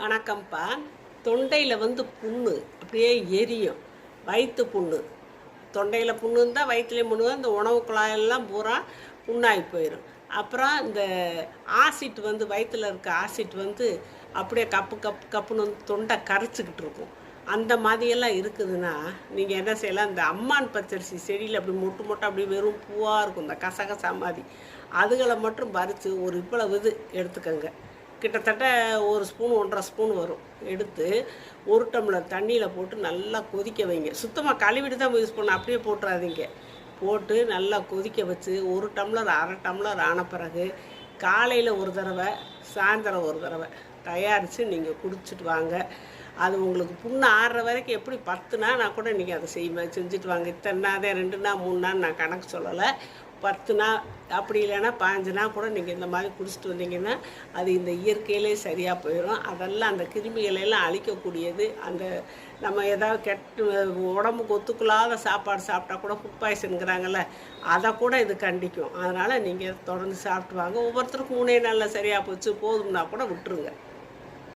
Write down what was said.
வணக்கம்ப்பா. தொண்டையில் வந்து புண்ணு அப்படியே எரியும். வயிற்று புண்ணு. தொண்டையில் புண்ணு இருந்தால் வயிற்றுலேயும் புண்ணு இந்த உணவு குழாயெல்லாம் பூரா புண்ணாகி போயிடும் அப்புறம் இந்த ஆசிட் வந்து வயிற்றில் இருக்க ஆசிட் வந்து அப்படியே கப்பு கப்பு கப்புன்னு வந்து தொண்டை கரைச்சிக்கிட்டு இருக்கும். அந்த மாதிரியெல்லாம் இருக்குதுன்னா நீங்கள் என்ன செய்யலாம்? இந்த அம்மான் பச்சரிசி செடியில் அப்படி மொட்டு மொட்டை அப்படி வெறும் பூவாக இருக்கும். இந்த கசகசா மாதிரி. அதுகளை மட்டும் பறித்து ஒரு இவ்வளவு இது எடுத்துக்கோங்க. கிட்டத்தட்ட ஒரு ஸ்பூன் ஒன்றரை ஸ்பூன் வரும். எடுத்து ஒரு டம்ளர் தண்ணியில் போட்டு நல்லா கொதிக்க வைங்க. சுத்தமாக கழுவிட்டு தான் யூஸ் பண்ண அப்படியே போட்டுறாதீங்க. போட்டு நல்லா கொதிக்க வச்சு ஒரு டம்ளர் அரை டம்ளர் ஆன பிறகு காலையில் ஒரு தடவை சாயந்தரம் ஒரு தடவை தயாரித்து நீங்கள் குடிச்சிட்டு வாங்க. அது உங்களுக்கு புண்ணு ஆறுற வரைக்கும் எப்படி பத்து நாள் நான் கூட நீங்கள் அதை செய்வேன். செஞ்சுட்டு வாங்க. இத்தனை நாள் ரெண்டு நாள் மூணு நாள் நான் கணக்கு சொல்லலை. பத்து நாள் அப்படி இல்லைன்னா பாஞ்சு நாள் கூட நீங்கள் இந்த மாதிரி குடிச்சிட்டு வந்தீங்கன்னா அது இந்த இயற்கையிலே சரியாக போயிடும் அதெல்லாம் அந்த கிருமிகளை எல்லாம் அழிக்கக்கூடியது. அந்த நம்ம ஏதாவது கெட்டு உடம்புக்கு ஒத்துக்கொள்ளாத சாப்பாடு சாப்பிட்டா கூட ஃபுட் பாய்சனுங்கிறாங்கல்ல அதை கூட இது கண்டிக்கும். அதனால் நீங்கள் தொடர்ந்து சாப்பிட்டு வாங்க. ஒவ்வொருத்தருக்கும் மூணே நாளில் சரியாக போச்சு. போதும்னா கூட விட்டுருங்க.